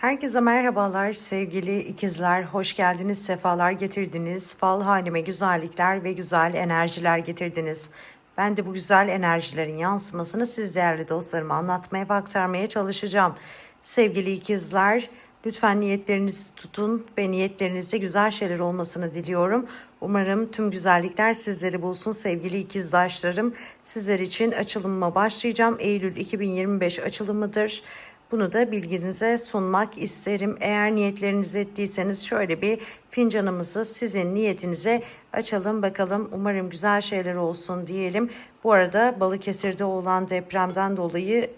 Herkese merhabalar sevgili ikizler. Hoş geldiniz, sefalar getirdiniz. Fal halime güzellikler ve güzel enerjiler getirdiniz. Ben de bu güzel enerjilerin yansımasını siz değerli dostlarıma anlatmaya ve aktarmaya çalışacağım. Sevgili ikizler, lütfen niyetlerinizi tutun ve niyetlerinizde güzel şeyler olmasını diliyorum. Umarım tüm güzellikler sizleri bulsun sevgili ikizdaşlarım. Sizler için açılımıma başlayacağım. Eylül 2025 açılımıdır. Bunu da bilginize sunmak isterim. Eğer niyetlerinizi ettiyseniz şöyle bir fincanımızı sizin niyetinize açalım bakalım. Umarım güzel şeyler olsun diyelim. Bu arada Balıkesir'de olan depremden dolayı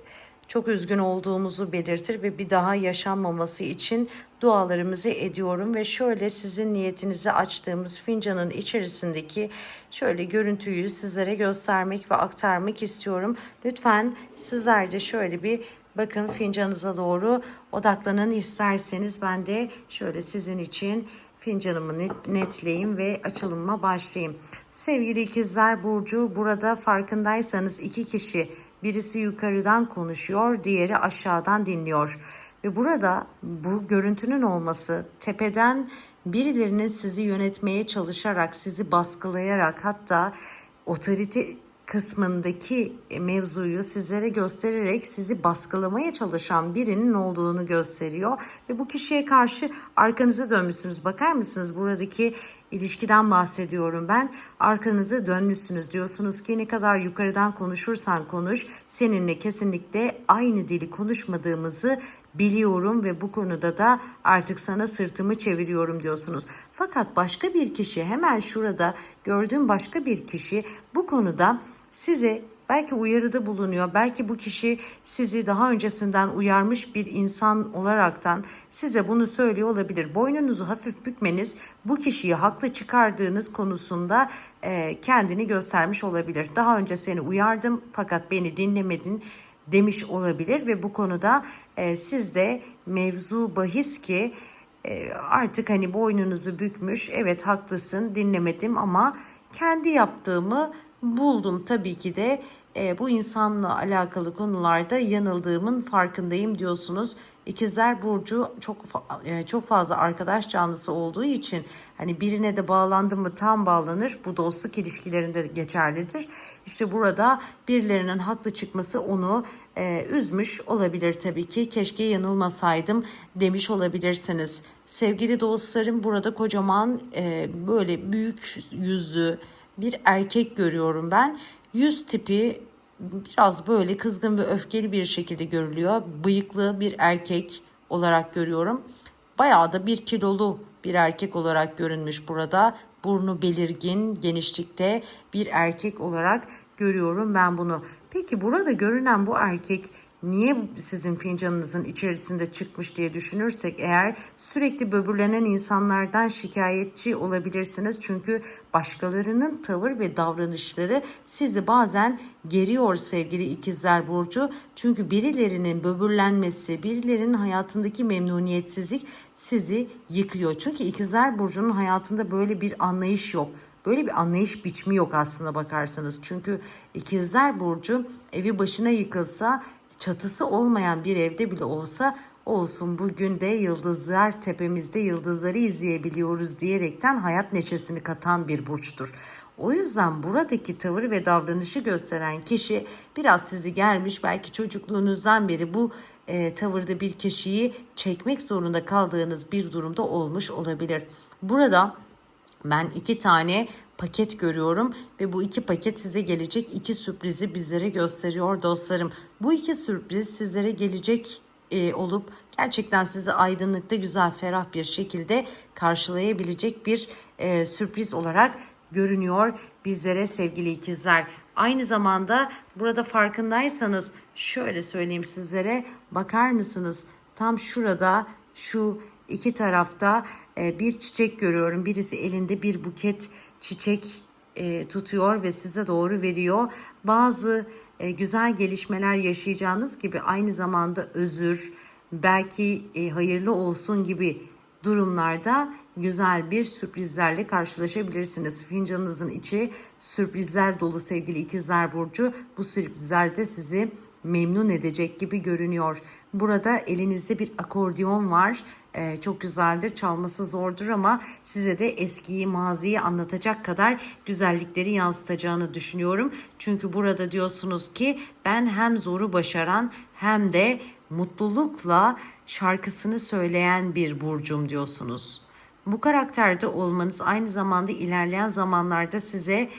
çok üzgün olduğumuzu belirtir ve bir daha yaşanmaması için dualarımızı ediyorum ve şöyle sizin niyetinizi açtığımız fincanın içerisindeki şöyle görüntüyü sizlere göstermek ve aktarmak istiyorum. Lütfen sizler de şöyle bir bakın fincanınıza doğru odaklanın isterseniz ben de şöyle sizin için fincanımı net, netleyeyim ve açılıma başlayayım. Sevgili ikizler Burcu burada farkındaysanız iki kişi birisi yukarıdan konuşuyor diğeri aşağıdan dinliyor. Ve burada bu görüntünün olması tepeden birilerinin sizi yönetmeye çalışarak sizi baskılayarak hatta otorite kısmındaki mevzuyu sizlere göstererek sizi baskılamaya çalışan birinin olduğunu gösteriyor ve bu kişiye karşı arkanızı dönmüşsünüz. Bakar mısınız buradaki ilişkiden bahsediyorum ben. Arkanızı dönmüşsünüz diyorsunuz ki ne kadar yukarıdan konuşursan konuş seninle kesinlikle aynı dili konuşmadığımızı biliyorum ve bu konuda da artık sana sırtımı çeviriyorum diyorsunuz. Fakat başka bir kişi hemen şurada gördüğüm başka bir kişi bu konuda size belki uyarıda bulunuyor. Belki bu kişi sizi daha öncesinden uyarmış bir insan olaraktan size bunu söylüyor olabilir. Boynunuzu hafif bükmeniz bu kişiyi haklı çıkardığınız konusunda e, kendini göstermiş olabilir. Daha önce seni uyardım fakat beni dinlemedin demiş olabilir ve bu konuda e, siz de mevzu bahis ki e, artık hani boynunuzu bükmüş evet haklısın dinlemedim ama kendi yaptığımı buldum. Tabii ki de e, bu insanla alakalı konularda yanıldığımın farkındayım diyorsunuz. İkizler Burcu çok e, çok fazla arkadaş canlısı olduğu için hani birine de bağlandı mı tam bağlanır. Bu dostluk ilişkilerinde geçerlidir. İşte burada birilerinin haklı çıkması onu e, üzmüş olabilir tabii ki. Keşke yanılmasaydım demiş olabilirsiniz. Sevgili dostlarım burada kocaman e, böyle büyük yüzlü bir erkek görüyorum ben. Yüz tipi biraz böyle kızgın ve öfkeli bir şekilde görülüyor. Bıyıklı bir erkek olarak görüyorum. Bayağı da bir kilolu bir erkek olarak görünmüş burada. Burnu belirgin, genişlikte bir erkek olarak görüyorum ben bunu. Peki burada görünen bu erkek niye sizin fincanınızın içerisinde çıkmış diye düşünürsek eğer sürekli böbürlenen insanlardan şikayetçi olabilirsiniz. Çünkü başkalarının tavır ve davranışları sizi bazen geriyor sevgili ikizler burcu. Çünkü birilerinin böbürlenmesi, birilerinin hayatındaki memnuniyetsizlik sizi yıkıyor. Çünkü ikizler burcunun hayatında böyle bir anlayış yok. Böyle bir anlayış biçimi yok aslında bakarsanız. Çünkü ikizler burcu evi başına yıkılsa çatısı olmayan bir evde bile olsa olsun bugün de yıldızlar tepemizde yıldızları izleyebiliyoruz diyerekten hayat neşesini katan bir burçtur. O yüzden buradaki tavır ve davranışı gösteren kişi biraz sizi gelmiş belki çocukluğunuzdan beri bu e, tavırda bir kişiyi çekmek zorunda kaldığınız bir durumda olmuş olabilir. Burada ben iki tane paket görüyorum ve bu iki paket size gelecek iki sürprizi bizlere gösteriyor dostlarım. Bu iki sürpriz sizlere gelecek e, olup gerçekten sizi aydınlıkta güzel ferah bir şekilde karşılayabilecek bir e, sürpriz olarak görünüyor bizlere sevgili ikizler. Aynı zamanda burada farkındaysanız şöyle söyleyeyim sizlere bakar mısınız? Tam şurada şu iki tarafta e, bir çiçek görüyorum. Birisi elinde bir buket çiçek e, tutuyor ve size doğru veriyor. Bazı e, güzel gelişmeler yaşayacağınız gibi aynı zamanda özür, belki hayırlı olsun gibi durumlarda güzel bir sürprizlerle karşılaşabilirsiniz. Fincanınızın içi sürprizler dolu sevgili ikizler burcu. Bu sürprizler de sizi memnun edecek gibi görünüyor. Burada elinizde bir akordeon var. Ee, çok güzeldir. Çalması zordur ama size de eskiyi, maziyi anlatacak kadar güzellikleri yansıtacağını düşünüyorum. Çünkü burada diyorsunuz ki ben hem zoru başaran hem de mutlulukla şarkısını söyleyen bir burcum diyorsunuz. Bu karakterde olmanız aynı zamanda ilerleyen zamanlarda size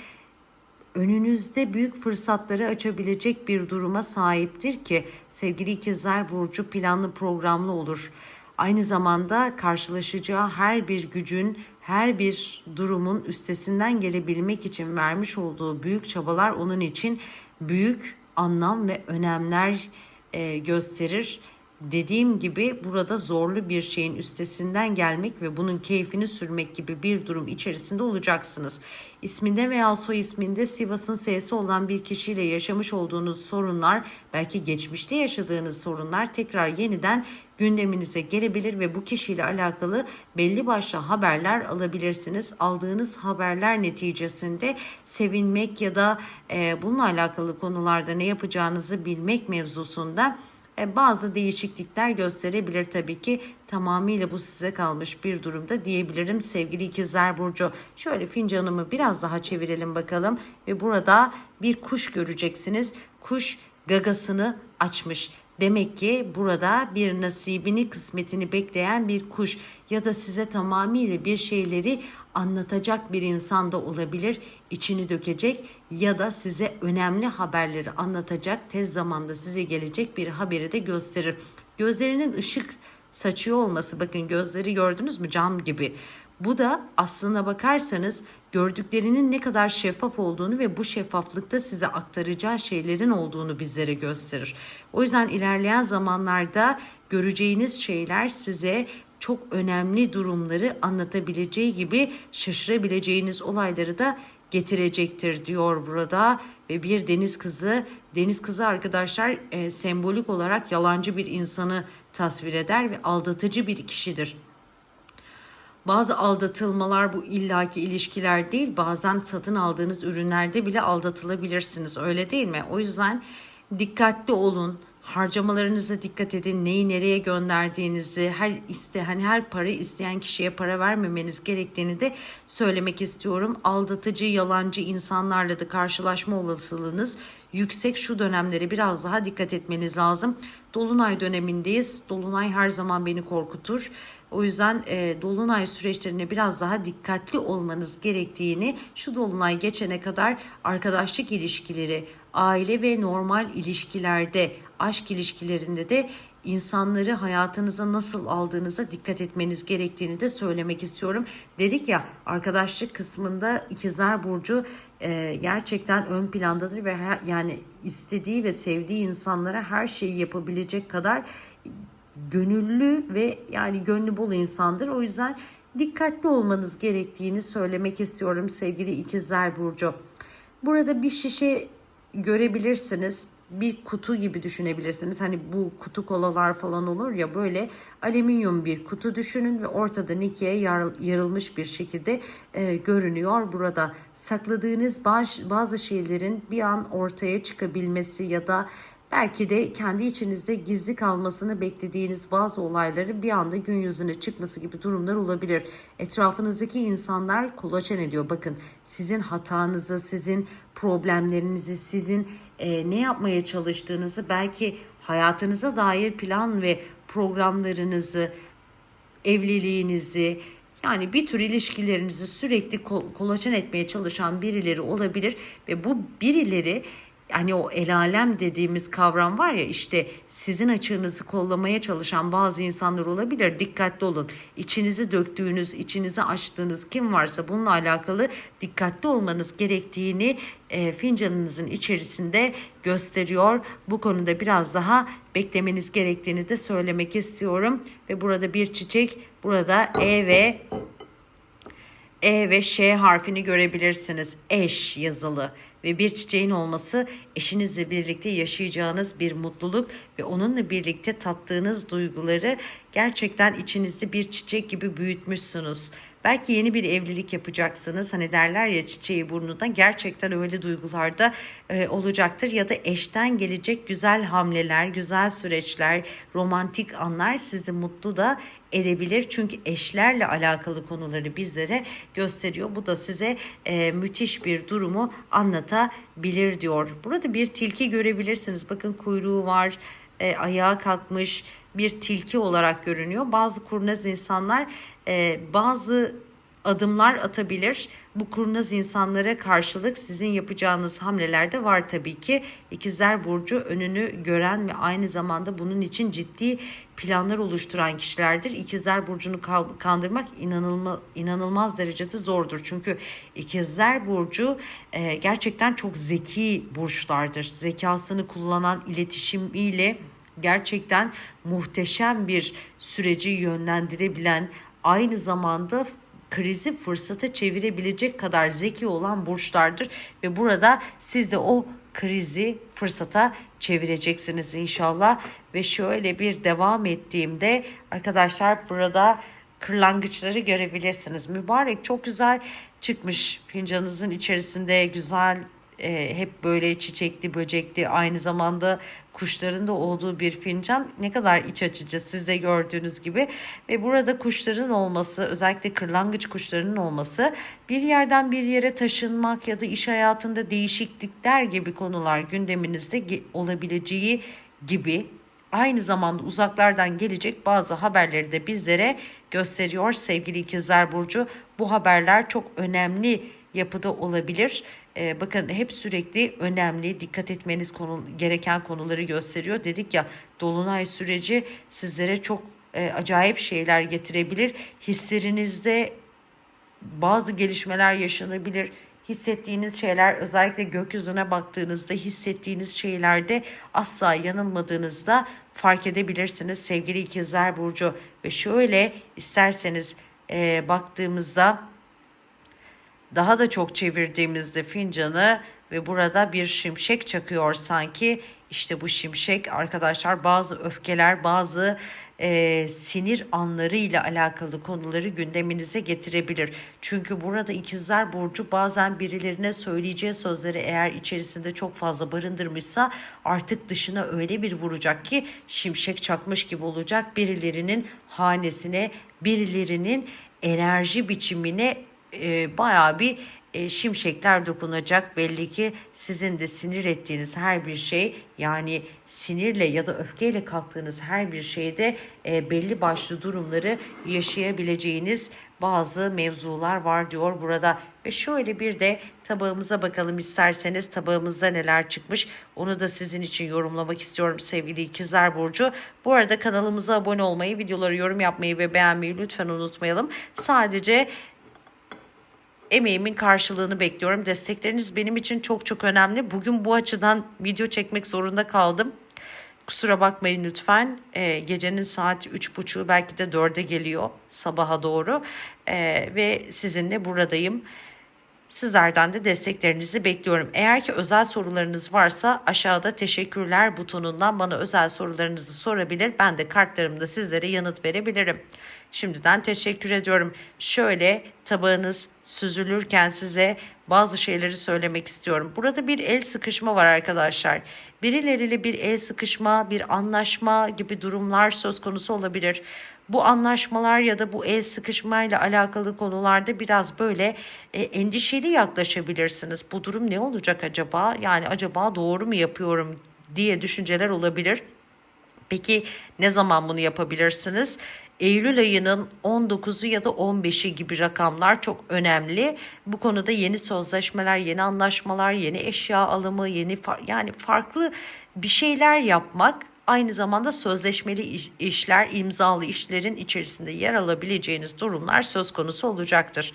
önünüzde büyük fırsatları açabilecek bir duruma sahiptir ki sevgili ikizler burcu planlı programlı olur. Aynı zamanda karşılaşacağı her bir gücün, her bir durumun üstesinden gelebilmek için vermiş olduğu büyük çabalar onun için büyük anlam ve önemler e, gösterir. Dediğim gibi burada zorlu bir şeyin üstesinden gelmek ve bunun keyfini sürmek gibi bir durum içerisinde olacaksınız. İsminde veya soy isminde Sivas'ın S'si olan bir kişiyle yaşamış olduğunuz sorunlar, belki geçmişte yaşadığınız sorunlar tekrar yeniden gündeminize gelebilir ve bu kişiyle alakalı belli başlı haberler alabilirsiniz. Aldığınız haberler neticesinde sevinmek ya da e, bununla alakalı konularda ne yapacağınızı bilmek mevzusunda bazı değişiklikler gösterebilir tabii ki. Tamamıyla bu size kalmış bir durumda diyebilirim sevgili ikizler burcu. Şöyle fincanımı biraz daha çevirelim bakalım ve burada bir kuş göreceksiniz. Kuş gagasını açmış. Demek ki burada bir nasibini, kısmetini bekleyen bir kuş ya da size tamamıyla bir şeyleri anlatacak bir insan da olabilir. içini dökecek ya da size önemli haberleri anlatacak, tez zamanda size gelecek bir haberi de gösterir. Gözlerinin ışık saçıyor olması bakın gözleri gördünüz mü cam gibi. Bu da aslına bakarsanız gördüklerinin ne kadar şeffaf olduğunu ve bu şeffaflıkta size aktaracağı şeylerin olduğunu bizlere gösterir. O yüzden ilerleyen zamanlarda göreceğiniz şeyler size çok önemli durumları anlatabileceği gibi şaşırabileceğiniz olayları da getirecektir diyor burada ve bir deniz kızı deniz kızı arkadaşlar e, sembolik olarak yalancı bir insanı tasvir eder ve aldatıcı bir kişidir. Bazı aldatılmalar bu illaki ilişkiler değil. Bazen satın aldığınız ürünlerde bile aldatılabilirsiniz. Öyle değil mi? O yüzden dikkatli olun. Harcamalarınıza dikkat edin. Neyi nereye gönderdiğinizi, her iste hani her para isteyen kişiye para vermemeniz gerektiğini de söylemek istiyorum. Aldatıcı, yalancı insanlarla da karşılaşma olasılığınız yüksek. Şu dönemlere biraz daha dikkat etmeniz lazım. Dolunay dönemindeyiz. Dolunay her zaman beni korkutur. O yüzden e, dolunay süreçlerine biraz daha dikkatli olmanız gerektiğini şu dolunay geçene kadar arkadaşlık ilişkileri, aile ve normal ilişkilerde, aşk ilişkilerinde de insanları hayatınıza nasıl aldığınıza dikkat etmeniz gerektiğini de söylemek istiyorum. Dedik ya arkadaşlık kısmında ikizler burcu e, gerçekten ön plandadır ve her, yani istediği ve sevdiği insanlara her şeyi yapabilecek kadar gönüllü ve yani gönlü bol insandır. O yüzden dikkatli olmanız gerektiğini söylemek istiyorum sevgili ikizler burcu. Burada bir şişe görebilirsiniz. Bir kutu gibi düşünebilirsiniz. Hani bu kutu kolalar falan olur ya böyle alüminyum bir kutu düşünün ve ortada Niki'ye yarılmış bir şekilde e, görünüyor. Burada sakladığınız bazı, bazı şeylerin bir an ortaya çıkabilmesi ya da Belki de kendi içinizde gizli kalmasını beklediğiniz bazı olayların bir anda gün yüzüne çıkması gibi durumlar olabilir. Etrafınızdaki insanlar kolaçan ediyor. Bakın sizin hatanızı, sizin problemlerinizi, sizin e, ne yapmaya çalıştığınızı, belki hayatınıza dair plan ve programlarınızı, evliliğinizi, yani bir tür ilişkilerinizi sürekli kolaçan etmeye çalışan birileri olabilir ve bu birileri hani o el alem dediğimiz kavram var ya işte sizin açığınızı kollamaya çalışan bazı insanlar olabilir. Dikkatli olun. İçinizi döktüğünüz, içinizi açtığınız kim varsa bununla alakalı dikkatli olmanız gerektiğini e, fincanınızın içerisinde gösteriyor. Bu konuda biraz daha beklemeniz gerektiğini de söylemek istiyorum. Ve burada bir çiçek, burada E ve E ve Ş harfini görebilirsiniz. Eş yazılı ve bir çiçeğin olması eşinizle birlikte yaşayacağınız bir mutluluk ve onunla birlikte tattığınız duyguları gerçekten içinizde bir çiçek gibi büyütmüşsünüz. Belki yeni bir evlilik yapacaksınız. Hani derler ya çiçeği burnunda gerçekten öyle duygularda e, olacaktır. Ya da eşten gelecek güzel hamleler, güzel süreçler, romantik anlar sizi mutlu da edebilir. Çünkü eşlerle alakalı konuları bizlere gösteriyor. Bu da size e, müthiş bir durumu anlatabilir diyor. Burada bir tilki görebilirsiniz. Bakın kuyruğu var, e, ayağa kalkmış bir tilki olarak görünüyor. Bazı kurnaz insanlar e, bazı adımlar atabilir. Bu kurnaz insanlara karşılık sizin yapacağınız hamleler de var tabii ki. İkizler Burcu önünü gören ve aynı zamanda bunun için ciddi planlar oluşturan kişilerdir. İkizler Burcu'nu kandırmak inanılmaz, inanılmaz derecede zordur. Çünkü İkizler Burcu e, gerçekten çok zeki burçlardır. Zekasını kullanan iletişimiyle gerçekten muhteşem bir süreci yönlendirebilen aynı zamanda krizi fırsata çevirebilecek kadar zeki olan burçlardır ve burada siz de o krizi fırsata çevireceksiniz inşallah ve şöyle bir devam ettiğimde arkadaşlar burada kırlangıçları görebilirsiniz. Mübarek çok güzel çıkmış fincanınızın içerisinde güzel e, hep böyle çiçekli böcekli aynı zamanda kuşların da olduğu bir fincan. Ne kadar iç açıcı siz de gördüğünüz gibi. Ve burada kuşların olması özellikle kırlangıç kuşlarının olması bir yerden bir yere taşınmak ya da iş hayatında değişiklikler gibi konular gündeminizde olabileceği gibi aynı zamanda uzaklardan gelecek bazı haberleri de bizlere gösteriyor sevgili ikizler burcu. Bu haberler çok önemli yapıda olabilir. Ee, bakın hep sürekli önemli dikkat etmeniz konu, gereken konuları gösteriyor. Dedik ya dolunay süreci sizlere çok e, acayip şeyler getirebilir. Hislerinizde bazı gelişmeler yaşanabilir. Hissettiğiniz şeyler özellikle gökyüzüne baktığınızda hissettiğiniz şeylerde asla yanılmadığınızda fark edebilirsiniz sevgili ikizler burcu ve şöyle isterseniz e, baktığımızda daha da çok çevirdiğimizde fincanı ve burada bir şimşek çakıyor sanki. İşte bu şimşek arkadaşlar bazı öfkeler, bazı e, sinir anları ile alakalı konuları gündeminize getirebilir. Çünkü burada ikizler burcu bazen birilerine söyleyeceği sözleri eğer içerisinde çok fazla barındırmışsa artık dışına öyle bir vuracak ki şimşek çakmış gibi olacak. Birilerinin hanesine, birilerinin enerji biçimine e, bayağı bir e, şimşekler dokunacak. Belli ki sizin de sinir ettiğiniz her bir şey yani sinirle ya da öfkeyle kalktığınız her bir şeyde e, belli başlı durumları yaşayabileceğiniz bazı mevzular var diyor burada. Ve şöyle bir de tabağımıza bakalım isterseniz tabağımızda neler çıkmış onu da sizin için yorumlamak istiyorum sevgili ikizler burcu. Bu arada kanalımıza abone olmayı, videoları yorum yapmayı ve beğenmeyi lütfen unutmayalım. Sadece emeğimin karşılığını bekliyorum. Destekleriniz benim için çok çok önemli. Bugün bu açıdan video çekmek zorunda kaldım. Kusura bakmayın lütfen. Ee, gecenin saat üç buçuğu belki de dörde geliyor sabaha doğru. Ee, ve sizinle buradayım. Sizlerden de desteklerinizi bekliyorum. Eğer ki özel sorularınız varsa aşağıda teşekkürler butonundan bana özel sorularınızı sorabilir. Ben de kartlarımda sizlere yanıt verebilirim. Şimdiden teşekkür ediyorum. Şöyle tabağınız süzülürken size bazı şeyleri söylemek istiyorum. Burada bir el sıkışma var arkadaşlar. Birileriyle bir el sıkışma, bir anlaşma gibi durumlar söz konusu olabilir. Bu anlaşmalar ya da bu el sıkışmayla alakalı konularda biraz böyle e, endişeli yaklaşabilirsiniz. Bu durum ne olacak acaba? Yani acaba doğru mu yapıyorum diye düşünceler olabilir. Peki ne zaman bunu yapabilirsiniz? Eylül ayının 19'u ya da 15'i gibi rakamlar çok önemli. Bu konuda yeni sözleşmeler, yeni anlaşmalar, yeni eşya alımı, yeni far- yani farklı bir şeyler yapmak aynı zamanda sözleşmeli iş- işler, imzalı işlerin içerisinde yer alabileceğiniz durumlar söz konusu olacaktır.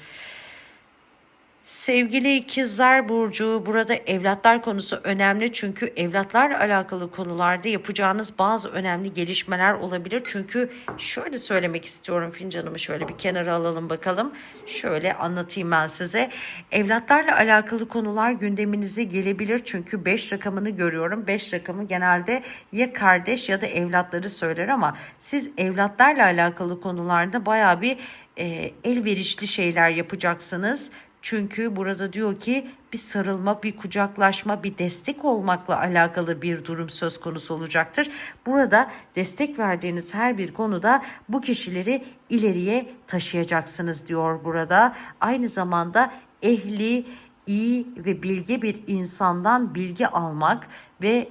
Sevgili ikizler burcu burada evlatlar konusu önemli çünkü evlatlarla alakalı konularda yapacağınız bazı önemli gelişmeler olabilir. Çünkü şöyle söylemek istiyorum fincanımı şöyle bir kenara alalım bakalım. Şöyle anlatayım ben size. Evlatlarla alakalı konular gündeminize gelebilir çünkü 5 rakamını görüyorum. 5 rakamı genelde ya kardeş ya da evlatları söyler ama siz evlatlarla alakalı konularda baya bir e, elverişli şeyler yapacaksınız. Çünkü burada diyor ki bir sarılma, bir kucaklaşma, bir destek olmakla alakalı bir durum söz konusu olacaktır. Burada destek verdiğiniz her bir konuda bu kişileri ileriye taşıyacaksınız diyor burada. Aynı zamanda ehli, iyi ve bilge bir insandan bilgi almak ve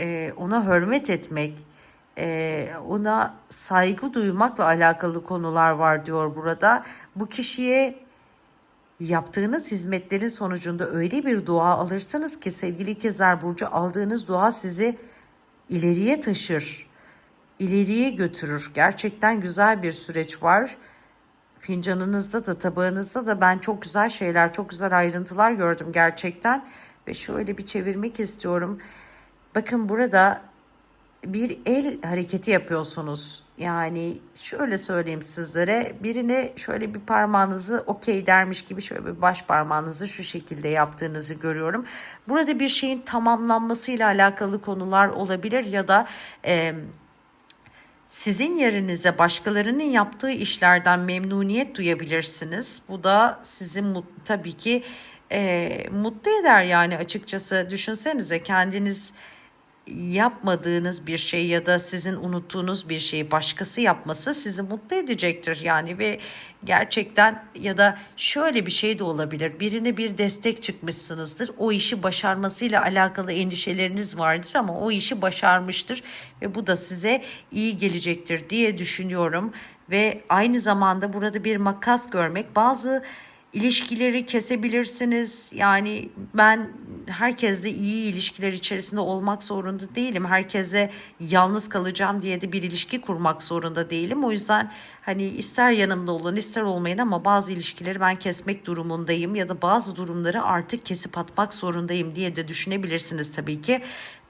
e, ona hürmet etmek, e, ona saygı duymakla alakalı konular var diyor burada. Bu kişiye yaptığınız hizmetlerin sonucunda öyle bir dua alırsınız ki sevgili ikizler burcu aldığınız dua sizi ileriye taşır, ileriye götürür. Gerçekten güzel bir süreç var. Fincanınızda da tabağınızda da ben çok güzel şeyler, çok güzel ayrıntılar gördüm gerçekten. Ve şöyle bir çevirmek istiyorum. Bakın burada bir el hareketi yapıyorsunuz. Yani şöyle söyleyeyim sizlere birine şöyle bir parmağınızı okey dermiş gibi şöyle bir baş parmağınızı şu şekilde yaptığınızı görüyorum. Burada bir şeyin tamamlanmasıyla alakalı konular olabilir ya da e, sizin yerinize başkalarının yaptığı işlerden memnuniyet duyabilirsiniz. Bu da sizi tabii ki e, mutlu eder yani açıkçası düşünsenize kendiniz yapmadığınız bir şey ya da sizin unuttuğunuz bir şeyi başkası yapması sizi mutlu edecektir yani ve gerçekten ya da şöyle bir şey de olabilir. Birine bir destek çıkmışsınızdır. O işi başarmasıyla alakalı endişeleriniz vardır ama o işi başarmıştır ve bu da size iyi gelecektir diye düşünüyorum. Ve aynı zamanda burada bir makas görmek bazı ilişkileri kesebilirsiniz. Yani ben herkesle iyi ilişkiler içerisinde olmak zorunda değilim. Herkese yalnız kalacağım diye de bir ilişki kurmak zorunda değilim. O yüzden hani ister yanımda olun ister olmayın ama bazı ilişkileri ben kesmek durumundayım ya da bazı durumları artık kesip atmak zorundayım diye de düşünebilirsiniz tabii ki.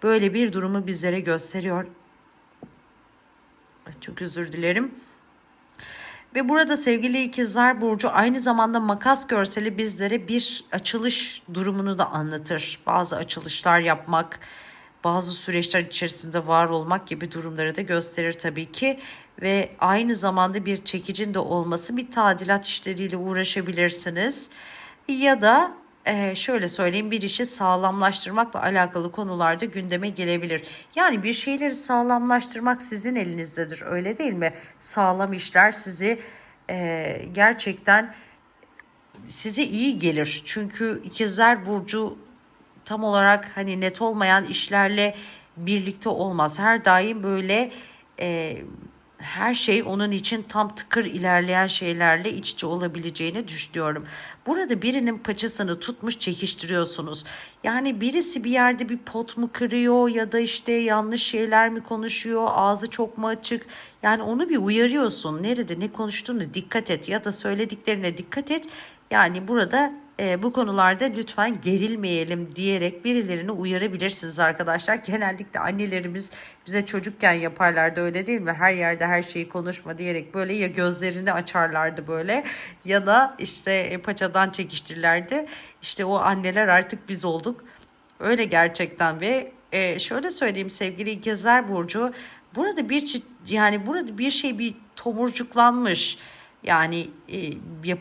Böyle bir durumu bizlere gösteriyor. Çok özür dilerim. Ve burada sevgili ikizler burcu aynı zamanda makas görseli bizlere bir açılış durumunu da anlatır. Bazı açılışlar yapmak, bazı süreçler içerisinde var olmak gibi durumları da gösterir tabii ki. Ve aynı zamanda bir çekicin de olması bir tadilat işleriyle uğraşabilirsiniz. Ya da e, şöyle söyleyeyim bir işi sağlamlaştırmakla alakalı konularda gündeme gelebilir. Yani bir şeyleri sağlamlaştırmak sizin elinizdedir öyle değil mi? Sağlam işler sizi e, gerçekten size iyi gelir. Çünkü ikizler burcu tam olarak hani net olmayan işlerle birlikte olmaz. Her daim böyle e, her şey onun için tam tıkır ilerleyen şeylerle iç içe olabileceğini düşünüyorum. Burada birinin paçasını tutmuş çekiştiriyorsunuz. Yani birisi bir yerde bir pot mu kırıyor ya da işte yanlış şeyler mi konuşuyor, ağzı çok mu açık? Yani onu bir uyarıyorsun. Nerede ne konuştuğunu dikkat et ya da söylediklerine dikkat et. Yani burada e, bu konularda lütfen gerilmeyelim diyerek birilerini uyarabilirsiniz arkadaşlar. Genellikle annelerimiz bize çocukken yaparlardı öyle değil mi? Her yerde her şeyi konuşma diyerek böyle ya gözlerini açarlardı böyle ya da işte e, paçadan çekiştirirlerdi. İşte o anneler artık biz olduk. Öyle gerçekten ve e, şöyle söyleyeyim sevgili ikizler burcu burada bir yani burada bir şey bir tomurcuklanmış yani e, yap,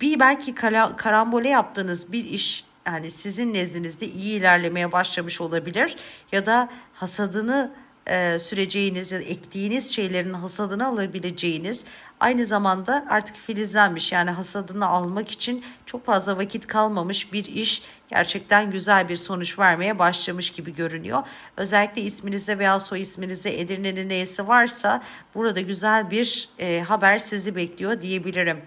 bir belki kara, karambole yaptığınız bir iş yani sizin nezdinizde iyi ilerlemeye başlamış olabilir ya da hasadını e, süreceğiniz ya da ektiğiniz şeylerin hasadını alabileceğiniz aynı zamanda artık filizlenmiş yani hasadını almak için çok fazla vakit kalmamış bir iş gerçekten güzel bir sonuç vermeye başlamış gibi görünüyor. Özellikle isminizde veya soy isminizde Edirne'nin neyse varsa burada güzel bir e, haber sizi bekliyor diyebilirim.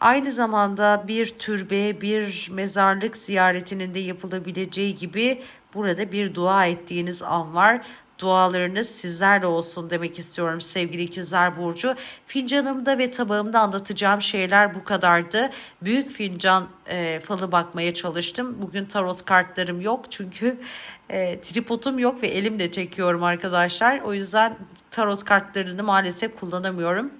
Aynı zamanda bir türbe, bir mezarlık ziyaretinin de yapılabileceği gibi burada bir dua ettiğiniz an var. Dualarınız sizlerle olsun demek istiyorum sevgili ikizler burcu. Fincanımda ve tabağımda anlatacağım şeyler bu kadardı. Büyük fincan e, falı bakmaya çalıştım. Bugün tarot kartlarım yok çünkü e, tripodum yok ve elimle çekiyorum arkadaşlar. O yüzden tarot kartlarını maalesef kullanamıyorum.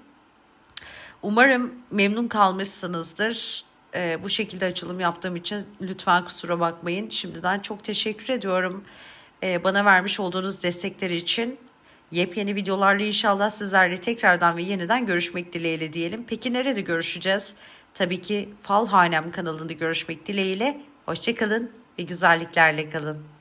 Umarım memnun kalmışsınızdır. Ee, bu şekilde açılım yaptığım için lütfen kusura bakmayın. Şimdiden çok teşekkür ediyorum. Ee, bana vermiş olduğunuz destekler için. Yepyeni videolarla inşallah sizlerle tekrardan ve yeniden görüşmek dileğiyle diyelim. Peki nerede görüşeceğiz? Tabii ki Fal Hanem kanalında görüşmek dileğiyle. Hoşçakalın ve güzelliklerle kalın.